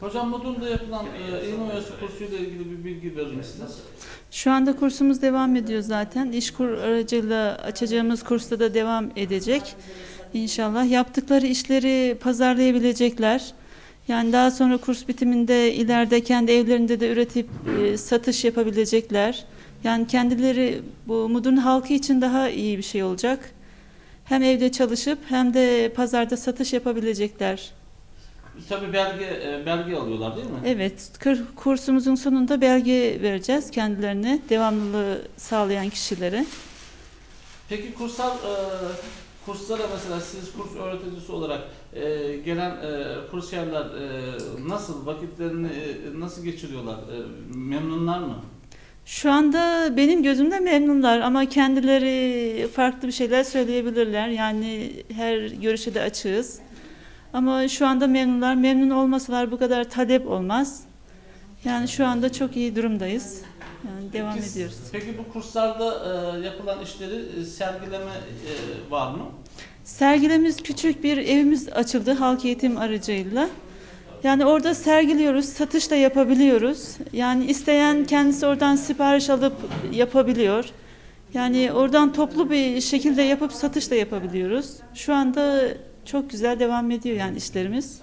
Hocam Mudurnu'da yapılan e, oyası kursuyla ilgili bir bilgi verir misiniz? Şu anda kursumuz devam ediyor zaten. İşkur aracılığıyla açacağımız kursta da devam edecek. İnşallah yaptıkları işleri pazarlayabilecekler. Yani daha sonra kurs bitiminde ileride kendi evlerinde de üretip e, satış yapabilecekler. Yani kendileri bu Mudurnu halkı için daha iyi bir şey olacak. Hem evde çalışıp hem de pazarda satış yapabilecekler. Tabii belge e, belge alıyorlar değil mi? Evet, kursumuzun sonunda belge vereceğiz kendilerine, devamlılığı sağlayan kişilere. Peki kurslar e, kurslara mesela siz kurs öğreticisi olarak e, gelen e, kursiyerler e, nasıl vakitlerini e, nasıl geçiriyorlar? E, memnunlar mı? Şu anda benim gözümde memnunlar ama kendileri farklı bir şeyler söyleyebilirler. Yani her görüşe de açığız. Ama şu anda memnunlar. Memnun olmasalar bu kadar talep olmaz. Yani şu anda çok iyi durumdayız. Yani devam Peki, ediyoruz. Peki bu kurslarda e, yapılan işleri e, sergileme e, var mı? Sergilemiz küçük bir evimiz açıldı halk eğitim aracıyla. Yani orada sergiliyoruz, satış da yapabiliyoruz. Yani isteyen kendisi oradan sipariş alıp yapabiliyor. Yani oradan toplu bir şekilde yapıp satış da yapabiliyoruz. Şu anda çok güzel devam ediyor yani işlerimiz.